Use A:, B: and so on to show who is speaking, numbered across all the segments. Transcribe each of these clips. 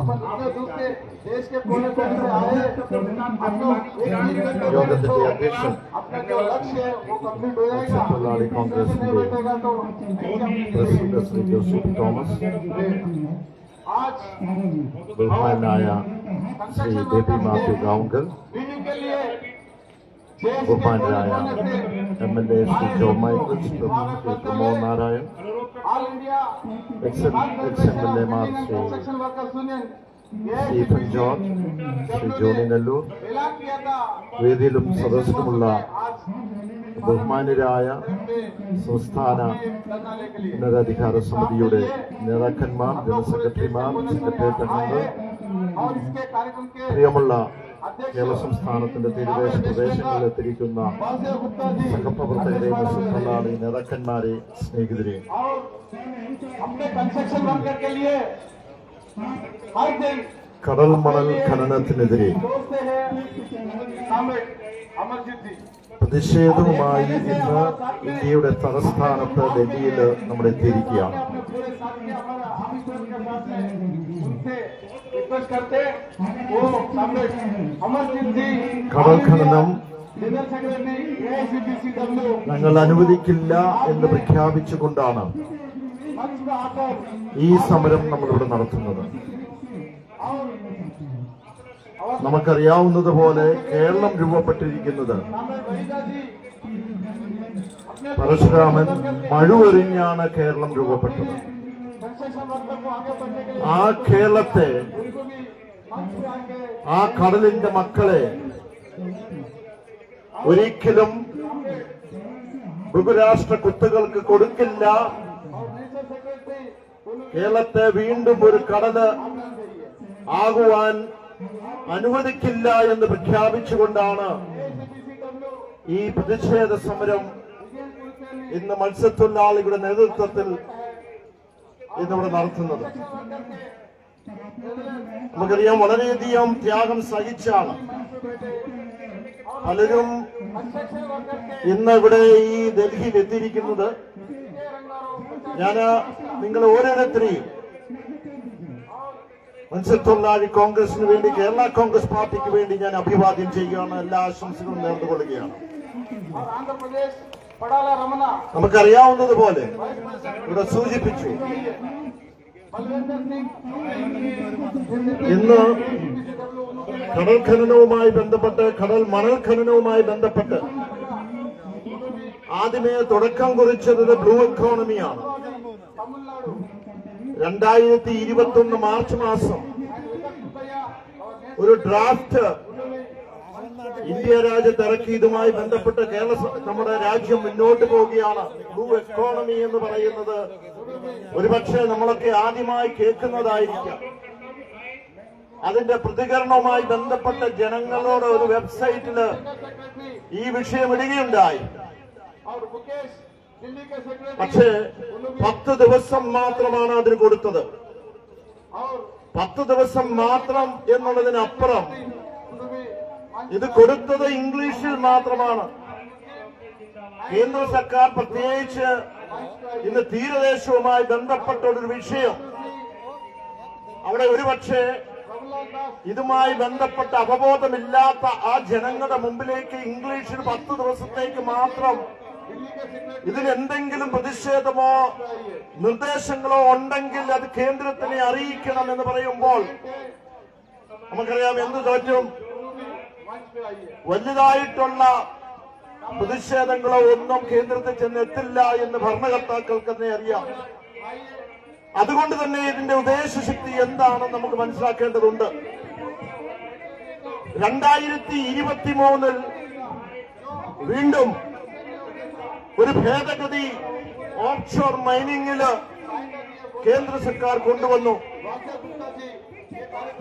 A: अपन आगे दूर के देश के कोने कोने से आए हम लोग एक मिलकर
B: करेंगे
A: तो अपना जो लक्ष्य है वो कंप्लीट हो जाएगा।
B: अच्छा, लाड़ी
A: कांग्रेस में बैठेगा तो
B: प्रेसिडेंट प्रेसिडेंट जोसेफ थॉमस।
A: आज
B: बुलहान में आया
A: श्री देवी माफ़ी गांवकर के
B: लिए Gopal Raya,
A: MLA Sri
B: Jomai Krishnam, Sri Kumar Narayan, except,
A: except the Lemar
B: Stephen George Shri Johnny Nellore വേദിയിലും സദസ്സിലുമുള്ള ബഹുമാനരായ സംസ്ഥാന ഉന്നതാധികാര സമിതിയുടെ നേതാക്കന്മാർ ജനറൽ സെക്രട്ടറിമാർ സെക്രട്ടേറിയറ്റ് അംഗങ്ങൾ പ്രിയമുള്ള കേരള സംസ്ഥാനത്തിന്റെ തീരദേശ പ്രദേശങ്ങളിൽ എത്തിയിരിക്കുന്ന സംഘപ്രവർത്തകരെയും തൊഴിലാളി നേതാക്കന്മാരെ
A: സ്നേഹിതരെയും.
B: കടൽ മണൽ ഖനനത്തിനെതിരെ പ്രതിഷേധവുമായി ഇന്ന് ഇന്ത്യയുടെ തലസ്ഥാനത്ത് ഡൽഹിയിൽ നമ്മൾ എത്തിയിരിക്കുകയാണ്.
A: കടൽഖനനം
B: ഞങ്ങൾ അനുവദിക്കില്ല എന്ന് പ്രഖ്യാപിച്ചുകൊണ്ടാണ് ഈ സമരം നമ്മളിവിടെ നടത്തുന്നത്. നമുക്കറിയാവുന്നത് പോലെ കേരളം രൂപപ്പെട്ടിരിക്കുന്നത് പരശുരാമൻ മഴുവെറിഞ്ഞാണ് കേരളം രൂപപ്പെട്ടത്. ആ കേരളത്തെ ആ കടലിന്റെ മക്കളെ ഒരിക്കലും ബഹുരാഷ്ട്ര കുത്തുകൾക്ക് കൊടുക്കില്ല. കേരളത്തെ വീണ്ടും ഒരു കടൽ ആകുവാൻ അനുവദിക്കില്ല എന്ന് പ്രഖ്യാപിച്ചുകൊണ്ടാണ് ഈ പ്രതിഷേധ സമരം ഇന്ന് മത്സ്യത്തൊഴിലാളികളുടെ നേതൃത്വത്തിൽ ഇന്നിവിടെ നടത്തുന്നത്. നമുക്കറിയാം വളരെയധികം ത്യാഗം സഹിച്ചാണ്. പലരും ഇന്ന് ഇവിടെ ഈ ഡൽഹിയിൽ എത്തിയിരിക്കുന്നത്. ഞാൻ നിങ്ങൾ ഓരോരുത്തരെയും മത്സ്യത്തൊഴിലാളി കോൺഗ്രസിന് വേണ്ടി കേരള കോൺഗ്രസ് പാർട്ടിക്ക് വേണ്ടി ഞാൻ അഭിവാദ്യം ചെയ്യുകയാണ്. എല്ലാ ആശംസകളും നേർന്നുകൊള്ളുകയാണ്. നമുക്കറിയാവുന്നതുപോലെ ഇവിടെ സൂചിപ്പിച്ചു ഇന്ന് കടൽ ഖനനവുമായി ബന്ധപ്പെട്ട് കടൽ മണൽ ഖനനവുമായി ബന്ധപ്പെട്ട് ആദ്യമേ തുടക്കം കുറിച്ചത് ബ്ലൂ എക്കോണമിയാണ് രണ്ടായിരത്തി ഇരുപത്തി ഒന്ന് മാർച്ച് മാസം ഒരു ഡ്രാഫ്റ്റ് ഇന്ത്യ രാജ്യത്ത് ഇറക്കിയതുമായി ബന്ധപ്പെട്ട് കേരള നമ്മുടെ രാജ്യം മുന്നോട്ട് പോവുകയാണ്. ബ്ലൂ എക്കോണമി എന്ന് പറയുന്നത് ഒരുപക്ഷെ നമ്മളൊക്കെ ആദ്യമായി കേൾക്കുന്നതായിരിക്കാം. അതിന്റെ പ്രതികരണവുമായി ബന്ധപ്പെട്ട ജനങ്ങളോട് ഒരു വെബ്സൈറ്റിൽ ഈ വിഷയം ഇടുകയുണ്ടായി. പക്ഷേ പത്ത് ദിവസം മാത്രമാണ് അതിന് കൊടുത്തത്. പത്ത് ദിവസം മാത്രം എന്നുള്ളതിനപ്പുറം ഇത് കൊടുത്തത് ഇംഗ്ലീഷിൽ മാത്രമാണ്. കേന്ദ്ര സർക്കാർ പ്രത്യേകിച്ച് ഇന്ന് തീരദേശവുമായി ബന്ധപ്പെട്ട ഒരു വിഷയം. അവിടെ ഒരുപക്ഷെ ഇതുമായി ബന്ധപ്പെട്ട അവബോധമില്ലാത്ത ആ ജനങ്ങളുടെ മുമ്പിലേക്ക് ഇംഗ്ലീഷിൽ പത്ത് ദിവസത്തേക്ക് മാത്രം ഇതിനെന്തെങ്കിലും പ്രതിഷേധമോ നിർദ്ദേശങ്ങളോ ഉണ്ടെങ്കിൽ അത് കേന്ദ്രത്തിനെ അറിയിക്കണം എന്ന് പറയുമ്പോൾ നമുക്കറിയാം എന്ത് തോറ്റും വലുതായിട്ടുള്ള പ്രതിഷേധങ്ങളോ ഒന്നും കേന്ദ്രത്തിൽ ചെന്നെത്തില്ല എന്ന് ഭരണകർത്താക്കൾക്ക് തന്നെ അറിയാം. അതുകൊണ്ട് തന്നെ ഇതിന്റെ ഉദ്ദേശശക്തി എന്താണെന്ന് നമുക്ക് മനസ്സിലാക്കേണ്ടതുണ്ട്. രണ്ടായിരത്തി ഇരുപത്തി മൂന്നിൽ വീണ്ടും ഒരു ഭേദഗതി ഓഫ്ഷോർ മൈനിങ്ങിൽ കേന്ദ്ര സർക്കാർ കൊണ്ടുവന്നു.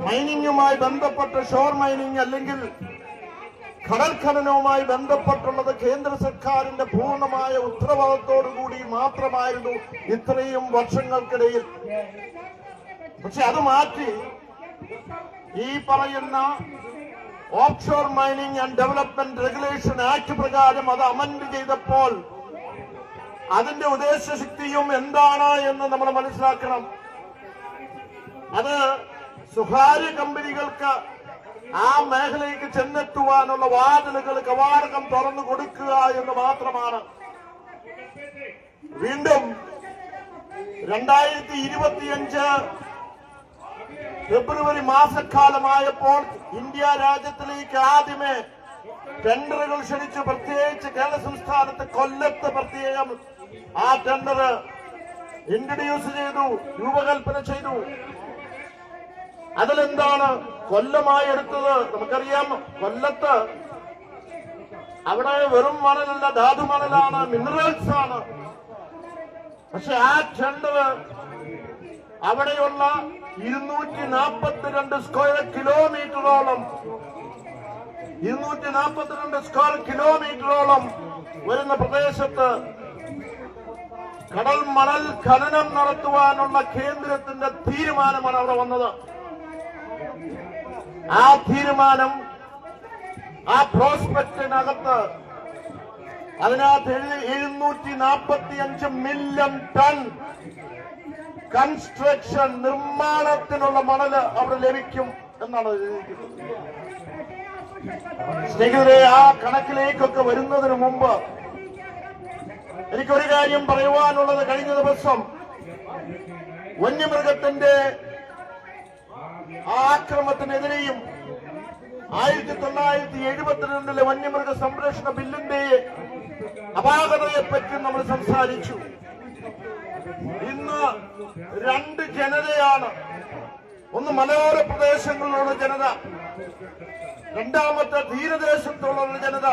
B: മൈനിങ്ങുമായി ബന്ധപ്പെട്ട ഷോർ മൈനിങ് അല്ലെങ്കിൽ കടൽ ഖനനവുമായി ബന്ധപ്പെട്ടുള്ളത് കേന്ദ്ര സർക്കാരിന്റെ പൂർണമായ ഉത്തരവാദിത്തോടുകൂടി മാത്രമായിരുന്നു ഇത്രയും വർഷങ്ങൾക്കിടയിൽ. പക്ഷെ അത് മാറ്റി ഈ പറയുന്ന offshore mining and development regulation act പ്രകാരം അത് അമൻഡ് ചെയ്തപ്പോൾ അതിന്റെ ഉദ്ദേശശക്തിയും എന്താണ് എന്ന് നമ്മൾ മനസ്സിലാക്കണം. അത് സ്വകാര്യ കമ്പനികൾക്ക് ആ മേഖലയ്ക്ക് ചെന്നെത്തുവാനുള്ള വാതിലുകൾ കവാടകം തുറന്നു കൊടുക്കുക എന്ന് മാത്രമാണ്. വീണ്ടും രണ്ടായിരത്തി ഇരുപത്തിയഞ്ച് ഫെബ്രുവരി മാസക്കാലമായപ്പോൾ ഇന്ത്യ രാജ്യത്തിലേക്ക് ആദ്യമേ ടെൻഡറുകൾ ക്ഷണിച്ച്. പ്രത്യേകിച്ച് കേരള സംസ്ഥാനത്ത് കൊല്ലത്ത് പ്രത്യേകം ആ ടെൻഡർ ഇൻട്രൊഡ്യൂസ് ചെയ്തു രൂപകൽപ്പന ചെയ്തു. അതിലെന്താണ് കൊല്ലമായി എടുത്തത്. നമുക്കറിയാം കൊല്ലത്ത് അവിടെ വെറും മണലല്ല ധാതു മണലാണ് മിനറൽസ് ആണ്. പക്ഷെ ആ ടെൻഡർ അവിടെയുള്ള ഇരുന്നൂറ്റി നാൽപ്പത്തിരണ്ട് സ്ക്വയർ കിലോമീറ്ററോളം ഇരുന്നൂറ്റി നാൽപ്പത്തിരണ്ട് സ്ക്വയർ കിലോമീറ്ററോളം വരുന്ന പ്രദേശത്ത് കടൽ മണൽ ഖനനം നടത്തുവാനുള്ള കേന്ദ്രത്തിന്റെ തീരുമാനമാണ് അവിടെ വന്നത്. ആ തീരുമാനം ആ പ്രോസ്പെക്ടിനകത്ത് അതിനകത്ത് എഴുന്നൂറ്റി നാൽപ്പത്തി അഞ്ച് മില്യൺ ടൺ കൺസ്ട്രക്ഷൻ നിർമ്മാണത്തിനുള്ള മണൽ അവിടെ ലഭിക്കും എന്നാണ് സ്നേഹിതരെ ആ കണക്കിലേക്കൊക്കെ വരുന്നതിന് മുമ്പ് എനിക്കൊരു കാര്യം പറയുവാനുള്ളത് കഴിഞ്ഞ ദിവസം വന്യമൃഗത്തിന്റെ ആക്രമത്തിനെതിരെയും ആയിരത്തി തൊള്ളായിരത്തി എഴുപത്തിരണ്ടിലെ വന്യമൃഗ സംരക്ഷണ ബില്ലിന്റെ അപാകതയെപ്പറ്റി നമ്മൾ സംസാരിച്ചു. ഇന്ന് രണ്ട് ജനതയാണ് ഒന്ന് മലയോര പ്രദേശങ്ങളിലുള്ള ജനത രണ്ടാമത്തെ തീരദേശത്തുള്ള ജനത.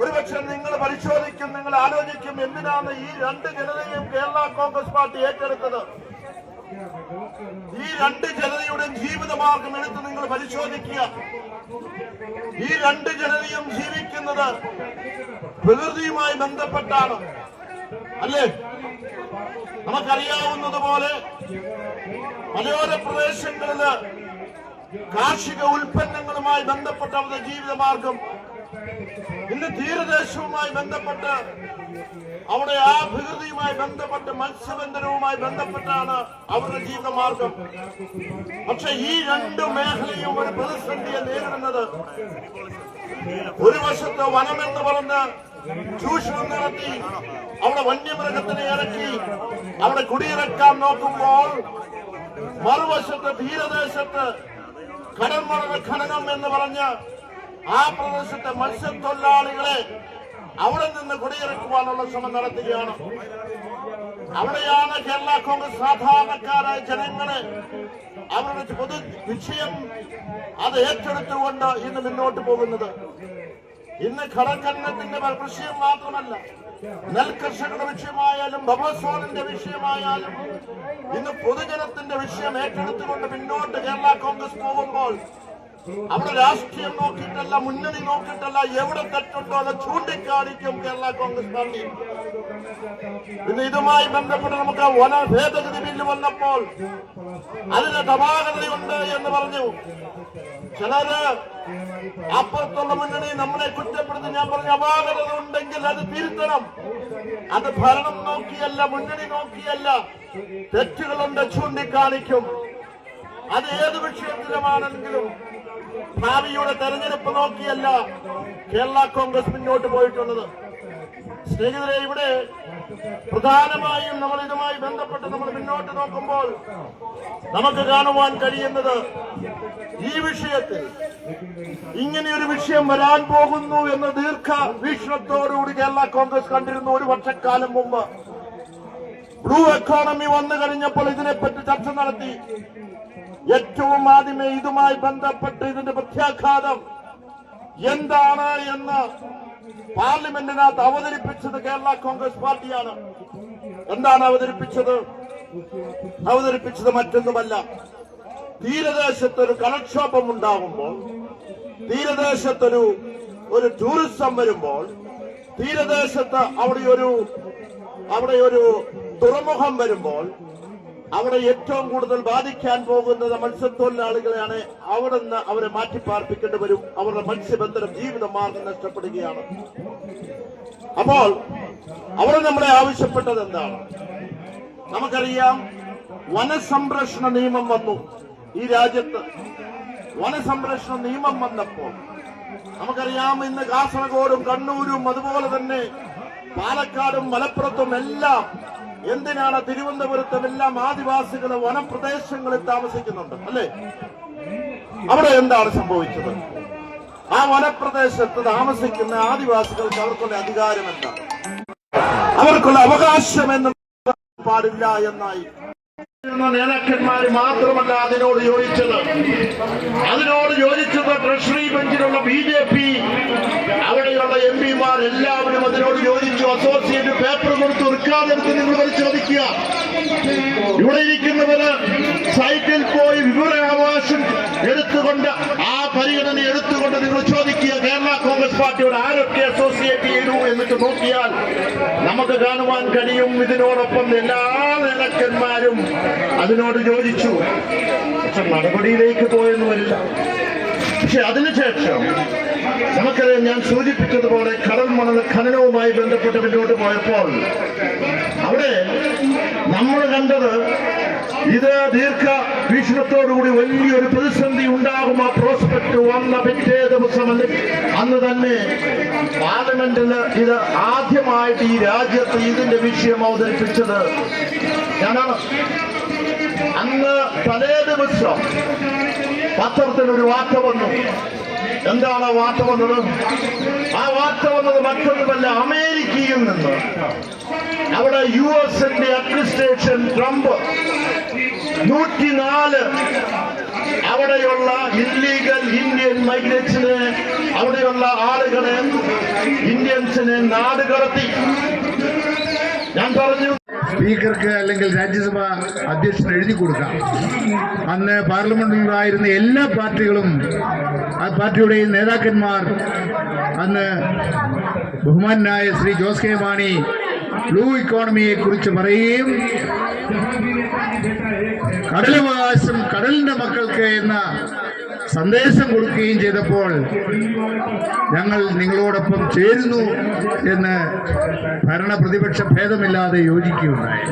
B: ഒരുപക്ഷെ നിങ്ങൾ പരിശോധിക്കും നിങ്ങൾ ആലോചിക്കും എന്തിനാണ് ഈ രണ്ട് ജനതയും കേരള കോൺഗ്രസ് പാർട്ടി ഏറ്റെടുത്തത്? ഈ രണ്ട് ജനതയുടെ ജീവിതമാർഗം എടുത്ത് നിങ്ങൾ പരിശോധിക്കുക. ഈ രണ്ട് ജനതയും ജീവിക്കുന്നത് പ്രകൃതിയുമായി ബന്ധപ്പെട്ടാണ്. അല്ലേ? നമുക്കറിയാവുന്നതുപോലെ മലയോര പ്രദേശങ്ങളിൽ കാർഷിക ഉൽപ്പന്നങ്ങളുമായി ബന്ധപ്പെട്ട അവരുടെ ജീവിതമാർഗം ഇന്ന് തീരദേശവുമായി ബന്ധപ്പെട്ട് അവിടെ ആ പ്രകൃതിയുമായി ബന്ധപ്പെട്ട് മത്സ്യബന്ധനവുമായി ബന്ധപ്പെട്ടാണ് അവരുടെ ജീവിതമാർഗം പക്ഷെ ഈ രണ്ട് മേഖലയും ഒരു പ്രതിസന്ധിയെ നേരിടുന്നത് ഒരു വശത്ത് വനമെന്ന് പറഞ്ഞ് ചൂഷണം നടത്തി അവിടെ വന്യമൃഗത്തിനെ ഇറക്കി അവിടെ കുടിയിറക്കാൻ നോക്കുമ്പോൾ മറുവശത്ത് തീരദേശത്ത് കടൽമണൽ ഖനനം എന്ന് പറഞ്ഞ് ആ പ്രദേശത്തെ മത്സ്യത്തൊഴിലാളികളെ അവിടെ നിന്ന് കുടിയിറക്കുവാനുള്ള ശ്രമം നടത്തുകയാണ്. അവിടെയാണ് കേരള കോൺഗ്രസ് സാധാരണക്കാരായ ജനങ്ങളെ അവരുടെ പൊതു വിഷയം അത് ഏറ്റെടുത്തുകൊണ്ട് ഇന്ന് മുന്നോട്ട് പോകുന്നത്. ഇന്ന് കടൽഖനനത്തിന്റെ വിഷയം മാത്രമല്ല നെൽകർഷകരുടെ വിഷയമായാലും ബബസോണിന്റെ വിഷയമായാലും ഇന്ന് പൊതുജനത്തിന്റെ വിഷയം ഏറ്റെടുത്തുകൊണ്ട് മുന്നോട്ട് കേരള കോൺഗ്രസ് പോകുമ്പോൾ അവിടെ രാഷ്ട്രീയം നോക്കിയിട്ടല്ല മുന്നണി നോക്കിയിട്ടല്ല എവിടെ തെറ്റുണ്ടോ അത് ചൂണ്ടിക്കാണിക്കും കേരള കോൺഗ്രസ് പാർട്ടി. ഇന്ന് ഇതുമായി ബന്ധപ്പെട്ട് നമുക്ക് വന ഭേദഗതി ബില്ല് വന്നപ്പോൾ അതിന് തപാകതയുണ്ട് എന്ന് പറഞ്ഞു. ചിലര് അപ്പുറത്തുള്ള മുന്നണി നമ്മളെ കുറ്റപ്പെടുത്തി ഞാൻ പറഞ്ഞു അപാകത ഉണ്ടെങ്കിൽ അത് തിരുത്തണം. അത് ഭരണം നോക്കിയല്ല മുന്നണി നോക്കിയല്ല. തെറ്റുകളുണ്ട് ചൂണ്ടിക്കാണിക്കും. അത് ഏത് വിഷയത്തിലുമാണെങ്കിലും ഭാവിയുടെ തെരഞ്ഞെടുപ്പ് നോക്കിയല്ല കേരള കോൺഗ്രസ് മുന്നോട്ട് പോയിട്ടുള്ളത്. സ്നേഹിതരെ ഇവിടെ പ്രധാനമായും നമ്മൾ ഇതുമായി ബന്ധപ്പെട്ട് നമ്മൾ മുന്നോട്ട് നോക്കുമ്പോൾ നമുക്ക് കാണുവാൻ കഴിയുന്നത് ഈ വിഷയത്തിൽ ഇങ്ങനെ ഒരു വിഷയം വരാൻ പോകുന്നു എന്ന ദീർഘ വീക്ഷണത്തോടുകൂടി കേരള കോൺഗ്രസ് കണ്ടിരുന്നു ഒരു വർഷക്കാലം മുമ്പ്. ബ്ലൂ എക്കോണമി വന്നു കഴിഞ്ഞപ്പോൾ ഇതിനെപ്പറ്റി ചർച്ച നടത്തി. ഏറ്റവും ആദ്യമേ ഇതുമായി ബന്ധപ്പെട്ട് ഇതിന്റെ പ്രത്യാഘാതം എന്താണ് എന്ന് പാർലമെന്റിനകത്ത് അവതരിപ്പിച്ചത് കേരള കോൺഗ്രസ് പാർട്ടിയാണ്. എന്താണ് അവതരിപ്പിച്ചത്? അവതരിപ്പിച്ചത് മറ്റൊന്നുമല്ല. തീരദേശത്തൊരു കലക്ഷോഭം ഉണ്ടാകുമ്പോൾ തീരദേശത്തൊരു ഒരു ടൂറിസം വരുമ്പോൾ തീരദേശത്ത് അവിടെ ഒരു അവിടെ ഒരു തുറമുഖം വരുമ്പോൾ അവിടെ ഏറ്റവും കൂടുതൽ ബാധിക്കാൻ പോകുന്നത് മത്സ്യത്തൊഴിലാളികളെയാണ്. അവിടെ നിന്ന് അവരെ മാറ്റിപ്പാർപ്പിക്കേണ്ടി വരും. അവരുടെ മത്സ്യബന്ധനം ജീവിതമാർഗം നഷ്ടപ്പെടുകയാണ്. അപ്പോൾ അവിടെ നമ്മളെ ആവശ്യപ്പെട്ടത് എന്താണ്? നമുക്കറിയാം വനസംരക്ഷണ നിയമം വന്നു. ഈ രാജ്യത്ത് വനസംരക്ഷണ നിയമം വന്നപ്പോൾ നമുക്കറിയാം ഇന്ന് കാസർഗോഡും കണ്ണൂരും അതുപോലെ തന്നെ പാലക്കാടും മലപ്പുറത്തും എല്ലാം എന്തിനാണ് തിരുവനന്തപുരത്തും എല്ലാം ആദിവാസികൾ വനപ്രദേശങ്ങളിൽ താമസിക്കുന്നുണ്ട്? അല്ലേ? അവിടെ എന്താണ് സംഭവിച്ചത്? ആ വനപ്രദേശത്ത് താമസിക്കുന്ന ആദിവാസികൾക്ക് അവർക്കുള്ള അധികാരം എന്താണ് അവർക്കുള്ള അവകാശം എന്ന് പാടില്ല എന്നായി. നേതാക്കന്മാര് മാത്രമല്ല അതിനോട് യോജിച്ചത്. അതിനോട് യോജിച്ചത് ട്രഷറി ബെഞ്ചിലുള്ള ബി ജെ പി അവിടെയുള്ള എം പിമാർ എല്ലാവരും അതിനോട് യോജിച്ചു. അസോസിയേറ്റ് പേപ്പർ കൊടുത്ത് റിക്കാർഡെടുത്ത് നിങ്ങൾ പരിശോധിക്കുക. ഇവിടെ ഇരിക്കുന്നവര് സൈറ്റിൽ പോയി വിവരാവകാശം എടുത്തുകൊണ്ട് ആ പരിഗണന എടുത്തുകൊണ്ട് നിങ്ങൾ ചോദിക്കുക. കേരള കോൺഗ്രസ് പാർട്ടിയുടെ ആരൊക്കെ അസോസിയേറ്റ് ചെയ്തു എന്നിട്ട് നോക്കിയാൽ നമുക്ക് കാണുവാൻ കഴിയും. ഇതിനോടൊപ്പം എല്ലാ നേതാക്കന്മാരും അതിനോട് യോജിച്ചു. പക്ഷെ നടപടിയിലേക്ക് പോയെന്ന് വരില്ല പക്ഷെ അതിനുശേഷം നമുക്കറിയാം ഞാൻ സൂചിപ്പിച്ചതുപോലെ കടൽ മണൽ ഖനനവുമായി ബന്ധപ്പെട്ട് മുന്നോട്ട് പോയപ്പോൾ അവിടെ നമ്മൾ കണ്ടത് ഇത് ദീർഘ വീക്ഷണത്തോടുകൂടി വലിയൊരു പ്രതിസന്ധി ഉണ്ടാകും. ആ പ്രോസ്പെക്ട് വന്ന പിറ്റേ ദിവസം അന്ന് അന്ന് തന്നെ പാർലമെന്റിൽ ഇത് ആദ്യമായിട്ട് ഈ രാജ്യത്ത് ഇതിന്റെ വിഷയം അവതരിപ്പിച്ചത് ഞാനാണ്. അന്ന് തലേ ദിവസം പത്രത്തിൽ ഒരു വാർത്ത വന്നു. എന്താണ് ആ വാർത്ത വന്നത്? ആ വാർത്ത വന്നത് മറ്റൊന്നുമല്ല അമേരിക്കയിൽ നിന്ന്. അവിടെ യു എസിന്റെ അഡ്മിനിസ്ട്രേഷൻ ട്രംപ് നൂറ്റിനാല് അവിടെയുള്ള ഇല്ലീഗൽ ഇന്ത്യൻ മൈഗ്രൻസിന് അവിടെയുള്ള ആളുകളെ ഇന്ത്യൻസിനെ നാട് കടത്തി. ഞാൻ പറഞ്ഞു.
C: സ്പീക്കർക്ക് അല്ലെങ്കിൽ രാജ്യസഭ അധ്യക്ഷന് എഴുതി കൊടുക്കാം. അന്ന് പാർലമെന്റിലുണ്ടായിരുന്ന എല്ലാ പാർട്ടികളും ആ പാർട്ടിയുടെയും നേതാക്കന്മാർ അന്ന് ബഹുമാനായ ശ്രീ ജോസ് കെ മാണി ബ്ലൂ ഇക്കോണമിയെ കുറിച്ച് പറയുകയും കടലവകാശം കടലിന്റെ മക്കൾക്ക് എന്ന സന്ദേശം കൊടുക്കുകയും ചെയ്തപ്പോൾ ഞങ്ങൾ നിങ്ങളോടൊപ്പം ചേരുന്നു എന്ന് ഭരണ പ്രതിപക്ഷ ഭേദമില്ലാതെ യോജിക്കുകയുണ്ടായി.